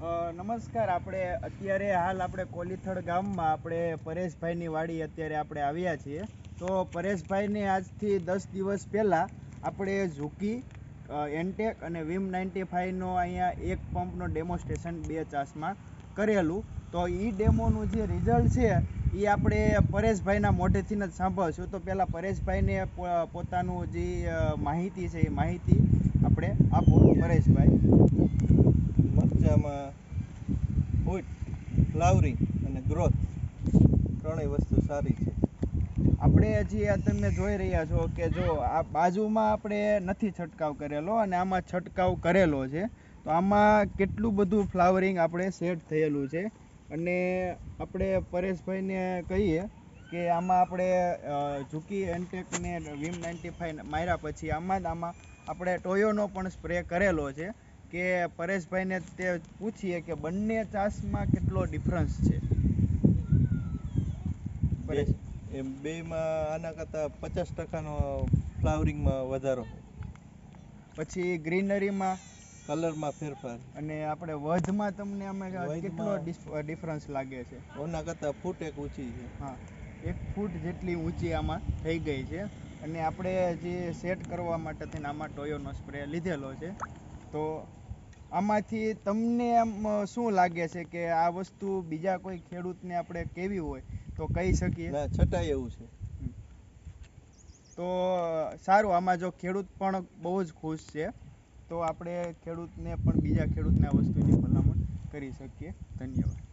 નમસ્કાર. આપણે અત્યારે હાલ આપણે કોલીથડ ગામમાં આપણે પરેશભાઈની વાડી અત્યારે આપણે આવ્યા છીએ. તો પરેશભાઈને આજથી દસ દિવસ પહેલાં આપણે ઝૂકી એનટેક એન્ટેક અને વિમ નાઇન્ટી ફાઇવનો અહીંયા એક પંપનો ડેમોસ્ટ્રેશન બે ચાસમાં કરેલું. તો એ ડેમોનું જે રિઝલ્ટ છે એ આપણે પરેશભાઈના મોઢેથી જ સાંભળશું. તો પહેલાં પરેશભાઈને પોતાનું જે માહિતી છે, એ માહિતી આપણે આપો. પરેશભાઈ. મરચામાં ફૂટ ફ્લાવરિંગ અને ગ્રોથ ત્રણેય વસ્તુ સારી છે. આપણે હજી આ તમે જોઈ રહ્યા છો કે જો આ બાજુમાં આપણે નથી છંટકાવ કરેલો અને આમાં છંટકાવ કરેલો છે, તો આમાં કેટલું બધું ફ્લાવરિંગ આપણે સેટ થયેલું છે. અને આપણે પરેશભાઈને કહીએ કે આમાં આપણે ઝૂકી ઝુકી એન્ટેક ને વિમ નાઇન્ટી ફાઈવ માર્યા પછી આમાં જ આમાં આપણે ટોયોનો પણ સ્પ્રે કરેલો છે. કે પરેશભાઈને તે પૂછીએ કે બંને ચાસમાં કેટલો ડિફરન્સ છે? બે એમ બેમાં આના કરતાં પચાસ ટકાનો ફ્લાવરિંગમાં વધારો પછી ગ્રીનરીમાં? કલરમાં ફેરફાર. અને આપણે વધમાં તમને અમે કેટલો ડિફરન્સ લાગે છે? ઓના કરતાં ફૂટ એક ઊંચી છે. હા એક ફૂટ જેટલી ઊંચી આમાં થઈ ગઈ છે. અને આપણે જે સેટ કરવા માટે થઈને આમાં ટોયોનો સ્પ્રે લીધેલો છે તો આમાંથી તમને આમ શું લાગે છે કે આ વસ્તુ બીજા કોઈ ખેડૂતને આપણે કેવી હોય તો કહી શકીએ? ના છટાઈ એવું છે. તો સારું આમાં જો ખેડૂત પણ બહુ જ ખુશ છે તો આપણે ખેડૂતને પણ બીજા ખેડૂતને આ વસ્તુની ભલામણ કરી શકીએ. ધન્યવાદ.